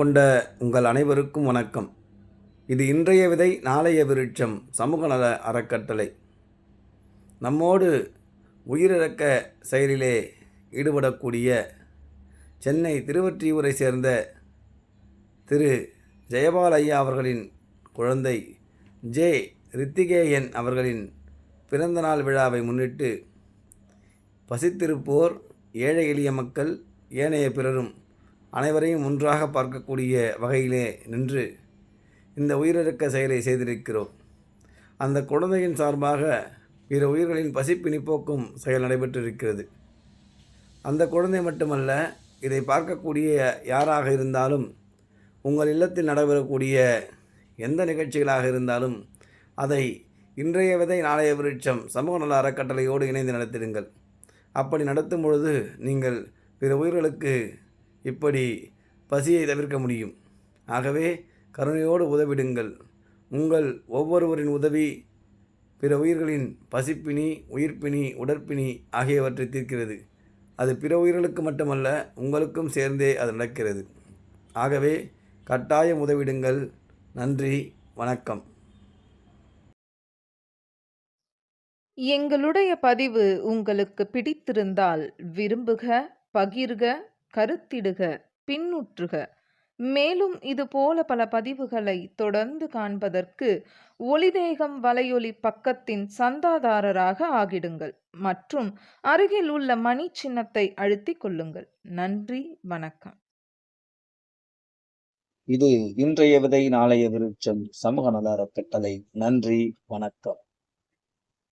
கொண்ட உங்கள் அனைவருக்கும் வணக்கம். இது இன்றைய விதை நாளைய விருட்சம் சமூக நல அறக்கட்டளை. நம்மோடு உயிரிழக்க செயலிலே ஈடுபடக்கூடிய சென்னை திருவொற்றியூரை சேர்ந்த திரு ஜெயபால் ஐயா அவர்களின் குழந்தை ஜே ரித்திகேயன் அவர்களின் பிறந்தநாள் விழாவை முன்னிட்டு பசித்திருப்போர் ஏழை எளிய மக்கள் ஏனைய பிறரும் அனைவரையும் ஒன்றாக பார்க்கக்கூடிய வகையிலே நின்று இந்த உயிரிழக்க செயலை செய்திருக்கிறோம். அந்த குழந்தையின் சார்பாக பிற உயிர்களின் பசிப்பினி போக்கும் செயல் நடைபெற்றிருக்கிறது. அந்த குழந்தை மட்டுமல்ல இதை பார்க்கக்கூடிய யாராக இருந்தாலும் உங்கள் இல்லத்தில் நடைபெறக்கூடிய எந்த நிகழ்ச்சிகளாக இருந்தாலும் அதை இன்றைய விதை நாளைய விருட்சம் சமூக நல அறக்கட்டளையோடு இணைந்து நடத்திடுங்கள். அப்படி நடத்தும் பொழுது நீங்கள் பிற உயிர்களுக்கு இப்படி பசியை தவிர்க்க முடியும். ஆகவே கருணையோடு உதவிடுங்கள். உங்கள் ஒவ்வொருவரின் உதவி பிற உயிர்களின் பசிப்பினி உயிர்ப்பினி உடற்பிணி ஆகியவற்றை தீர்க்கிறது. அது பிற உயிர்களுக்கு மட்டுமல்ல உங்களுக்கும் சேர்ந்தே அது நடக்கிறது. ஆகவே கட்டாயம் உதவிடுங்கள். நன்றி வணக்கம். எங்களுடைய பதிவு உங்களுக்கு பிடித்திருந்தால் விரும்புக பகிர்க கருத்திடுக பின்னுற்றுக. மேலும் இதுபோல பல பதிவுகளை தொடர்ந்து காண்பதற்கு ஒளிதேகம் வலையொலி பக்கத்தின் சந்தாதாரராக ஆகிடுங்கள். மற்றும் அருகில் உள்ள மணி சின்னத்தை அழுத்திக் கொள்ளுங்கள். நன்றி வணக்கம். இது இன்றைய விதை நாளைய விருட்சம் சமூக நல அறக்கட்டளை நன்றி வணக்கம்.